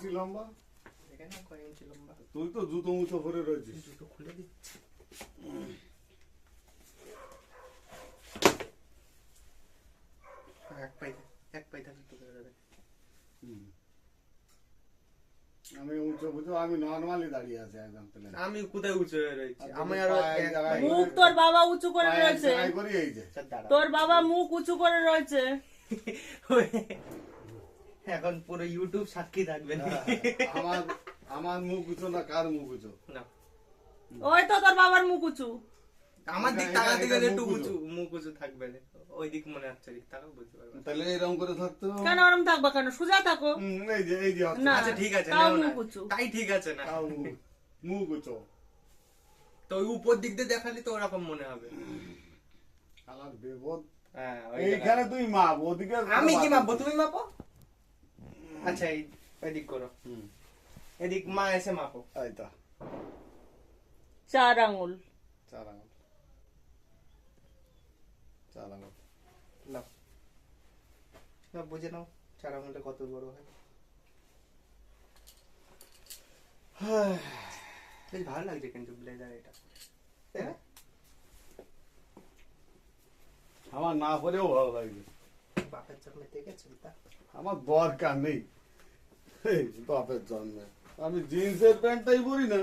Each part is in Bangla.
ইঞ্চি লম্বা এখানে কয় ইঞ্চি লম্বা তুই তো জুতো মুতো করে রয়েছিস। জুতো খুলে দিচ্ছি এক পাই এক পাই থাকলে তো বেরোবে আমি উঁচু বুঝো আমি নর্মালি দাঁড়িয়ে আছি একদম প্লেন আমি কোথায় উঁচু হয়ে রয়েছি? আমি আরও মুখ তোর বাবা উঁচু করে রয়েছে। তোর বাবা মুখ উঁচু করে রয়েছে। এখন পুরো ইউটিউব সাক্ষী থাকবে আমার আমার মুখ উঁচু না কার মুখ উঁচু? না। ওই তো তোর বাবার মুখ উঁচু। আমার দিক তাকাতে গেলে একটু উঁচু। মুখ উঁচু থাকবে ওই দিক মনে হচ্ছে দিক তাকাও বুঝতে পারবে। তাহলে এরকম করে থাকতো? কেন ওরম থাকবা কেন? সোজা থাকো। এই যে এই যে আচ্ছা ঠিক আছে তাও না। মুখ উঁচু। তাই ঠিক আছে না। তাও মুখ- মুখ উঁচু। তো ওই উপর দিক দিয়ে দেখালে তো ওরকম মনে হবে। আমার বিপদ হ্যাঁ এইখানে তুই মাপ ওদিকে আমি কি মাপবো? তুমি মাপো? আচ্ছা এদিক করো। এদিক মা এসে মাপো। এই তো। চার আঙুল চার আঙুল চার আঙুল নাও না বুঝে নাও চার আঙুলটা কত বড় হয়। বেশ ভালো লাগছে কিন্তু ব্লেজার এটা। তাই আমার না পরেও ভালো লাগবে বাপের জন্মে দেখেছ তা? আমার দরকার নেই। বাপের জন্মে। আমি জিন্সের প্যান্টটাই পরি না।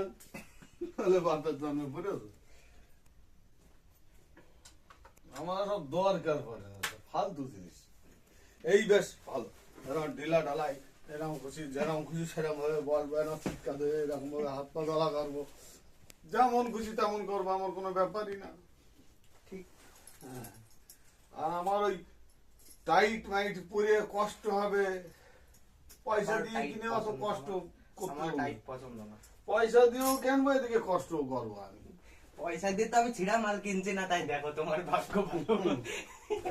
তাহলে বাপের জন্মে পরেছো আমার সব দরকার পড়ে ফালতু জিনিস। এই বেশ ভালো। এরকম ঢিলা ঢালাই, এরকম খুশি, যেরকম খুশি সেরকম ভাবে বলব এরকম চিৎকা দেবে, এরকম ভাবে হাত পা দলা করব যেমন খুশি তেমন করব, আমার কোনো ব্যাপারই না। ঠিক? হ্যাঁ। আর আমার ওই টাইট মাইট পরে কষ্ট হবে। পয়সা দিয়ে কিনে অত কষ্ট। করতে টাইট পছন্দ না। পয়সা দিয়েও কেনবো এদিকে কষ্ট করব আমি। পয়সা দিয়ে তো আমি ছিঁড়া মাল কিনছি না তাই দেখো তোমার ভাগ্য ভালো।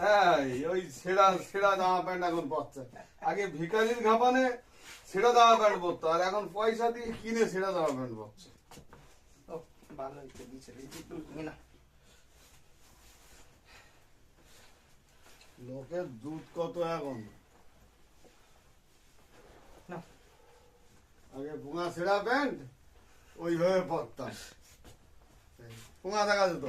হ্যাঁ ওই ছেঁড়া ছেঁড়া জামা প্যান্ট এখন পরছে। আগে ভিকারির ঘাপানে ছেঁড়া জামা প্যান্ট পরতো আর এখন পয়সা দিয়ে কিনে ছেঁড়া জামা প্যান্ট পরছে। ও ভালো হয়েছে দিয়েছে না লোকের দুধ কত এখন? আগে পুঙা ছেঁড়া প্যান্ট ওইভাবে পরতাম পুঙা যেত।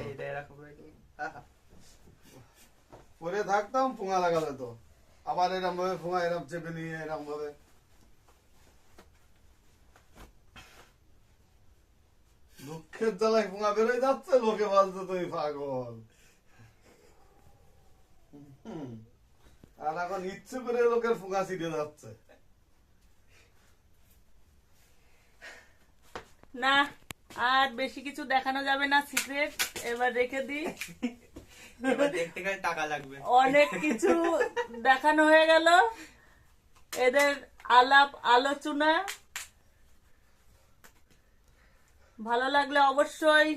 পরে থাকতাম পুঙা লাগা যেত। আবার এরম ভাবে পুঙা এরম চেপে নিয়ে এরম ভাবে। দুঃখের জ্বালায় পুঙা বেরোয় যাচ্ছে লোকে বলছে তুমি পাগল। আর এখন ইচ্ছে করে লোকের ছিটে যাচ্ছে। না আর বেশি কিছু দেখানো যাবে না সিক্রেট এবার রেখে দিই। এবার দেখতে গেলে টাকা লাগবে। অনেক কিছু দেখানো হয়ে গেল। এদের আলাপ আলোচনা। ভালো লাগলে অবশ্যই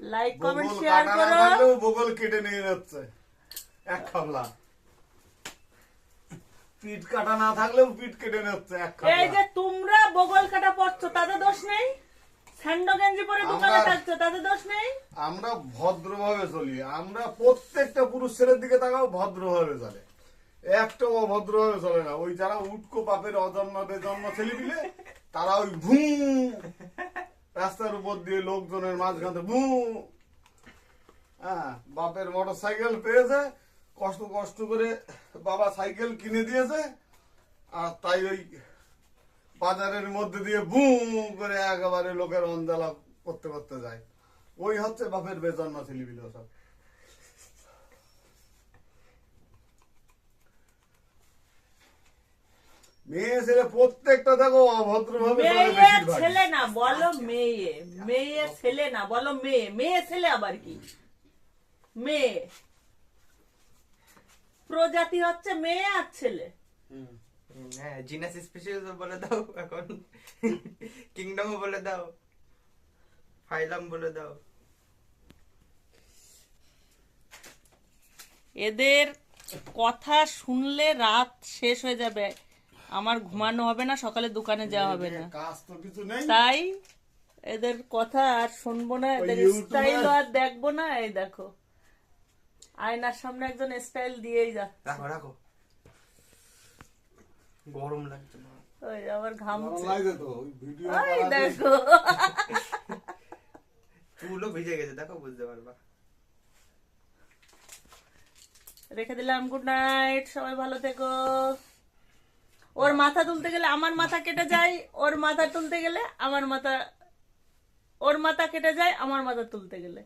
লাইক কমেন্ট শেয়ার করো। বগল কেটে নিয়ে যাচ্ছে। এক খাবলা। পিঠ কাটা না থাকলেও পিঠ কেটে নিচ্ছে এক এই যে তোমরা বগল কাটা পড়ছো তাতে দোষ নেই? স্যান্ডো গেঞ্জি পরে দোকানে থাকছো তাতে দোষ নেই? আমরা ভদ্রভাবে চলি। আমরা প্রত্যেকটা পুরুষ ছেলের দিকে তাকাও ভদ্রভাবে চলে। একটাও অভদ্রভাবে চলে না। ওই যারা উটকো পাপের অজন্ম বেজন্ম ছেলে দিলে তারা ওই ভু রাস্তার উপর দিয়ে লোকজনের মাঝখানে ভু। হ্যাঁ বাপের মোটর সাইকেল পেয়েছে কষ্ট কষ্ট করে বাবা সাইকেল কিনে দিয়েছে আর তাই ওই বাজারের মধ্যে দিয়ে বু করে একেবারে লোকের অন্দালা করতে করতে যায়। ওই হচ্ছে বাপের বেজন্মা ছেলেবিল সব মেয়ে ছেলে প্রত্যেকটা দেখো মেয়ে বেশিরভাগ। ছেলে না বলো মেয়ে। মেয়ে ছেলে না বলো মেয়ে। মেয়ে ছেলে আবার কি? মেয়ে। প্রজাতি হচ্ছে মেয়ে আর ছেলে। হ্যাঁ জিনাস স্পেশাল বলে দাও এখন। কিংডম বলে দাও। ফাইলাম বলে দাও। এদের কথা শুনলে রাত শেষ হয়ে যাবে। আমার ঘুমানো হবে না সকালে দোকানে যাওয়া হবে না। কাজ তো কিছু নেই। তাই এদের কথা আর শুনব না এদের স্টাইল আর দেখব না এই দেখো। আয়নার সামনে একজন স্টাইল দিয়েই যাচ্ছে। রাখো রাখো। গরম লাগছে না ওই আবার ঘামছে লাগে তো ওই ভিডিও ওই দেখো। চুলও ভিজে গেছে দেখো বুঝতে পারবা। রেখে দিলাম গুড নাইট সবাই ভালো থেকো। ওর মাথা তুলতে গেলে আমার মাথা কেটে যায় ওর মাথা তুলতে গেলে আমার মাথা ওর মাথা কেটে যায় আমার মাথা তুলতে গেলে।